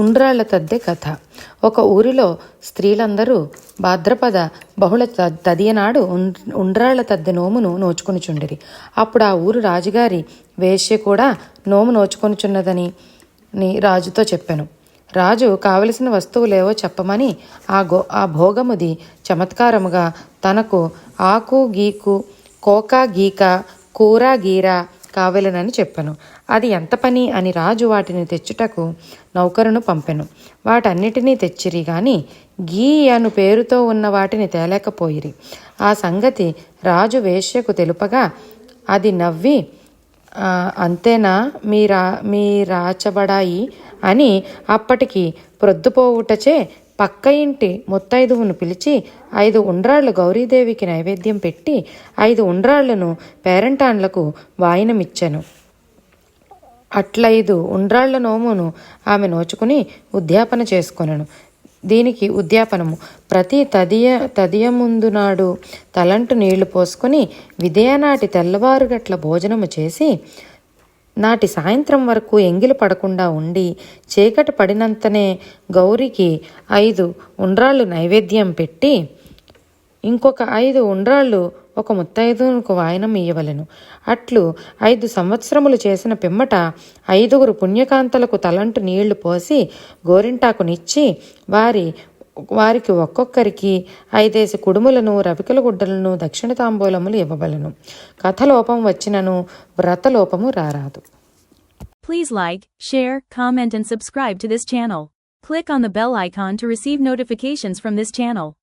ఉండ్రాళ్ళ తద్దె కథ. ఒక ఊరిలో స్త్రీలందరూ భాద్రపద బహుళ త- తదియనాడు ఉండ్రాళ్ళ తద్దె నోమును నోచుకొనుచుండిరి. అప్పుడు ఆ ఊరు రాజుగారి వేశ్య కూడా నోము నోచుకొనుచున్నదని రాజుతో చెప్పాను. రాజు కావలసిన వస్తువులేవో చెప్పమని ఆ గో ఆ భోగముది చమత్కారముగా తనకు ఆకు గీకు కోకా గీక కూర గీర కావలెనని చెప్పాను. అది ఎంత పని అని రాజు వాటిని తెచ్చుటకు నౌకరును పంపెను. వాటన్నిటినీ తెచ్చిరి గాని గీ అను పేరుతో ఉన్న వాటిని తేలేకపోయిరి. ఆ సంగతి రాజు వేశ్యకు తెలుపగా అది నవ్వి అంతేనా? మీ రా మీ రాచబడాయి అని అప్పటికి ప్రొద్దుపోవుటచే పక్క ఇంటి ముత్తైదువును పిలిచి ఐదు ఉండ్రాళ్ళు గౌరీదేవికి నైవేద్యం పెట్టి ఐదు ఉండ్రాళ్ళను పేరంటాన్లకు వాయినమిచ్చాను. అట్లైదు ఉండ్రాళ్ళ నోమును ఆమె నోచుకుని ఉద్యాపన చేసుకొనను. దీనికి ఉద్యాపనము. ప్రతి తదియ తదియ ముందు నాడు తలంటు నీళ్ళు పోసుకొని విదయనాటి తెల్లవారుగట్ల భోజనము చేసి నాటి సాయంత్రం వరకు ఎంగిలి పడకుండా ఉండి చీకటి పడినంతనే గౌరికి ఐదు ఉండ్రాళ్ళు నైవేద్యం పెట్టి ఇంకొక ఐదు ఉండ్రాళ్ళు ఒక ముత్తైదునకు వాయనం ఇయ్యవలెను. అట్లు ఐదు సంవత్సరములు చేసిన పిమ్మట ఐదుగురు పుణ్యకాంతలకు తలంటు నీళ్ళు పోసి గోరింటాకునిచ్చి వారి వారికి ఒక్కొక్కరికి ఐదేసి కుడుములను రవికల గుడ్డలను దక్షిణ తాంబూలములు ఇవ్వబలను కథలోపం వచ్చినను వ్రతలోపము రారాదు. Please like share comment and subscribe to this channel click on the bell icon to receive notifications from this channel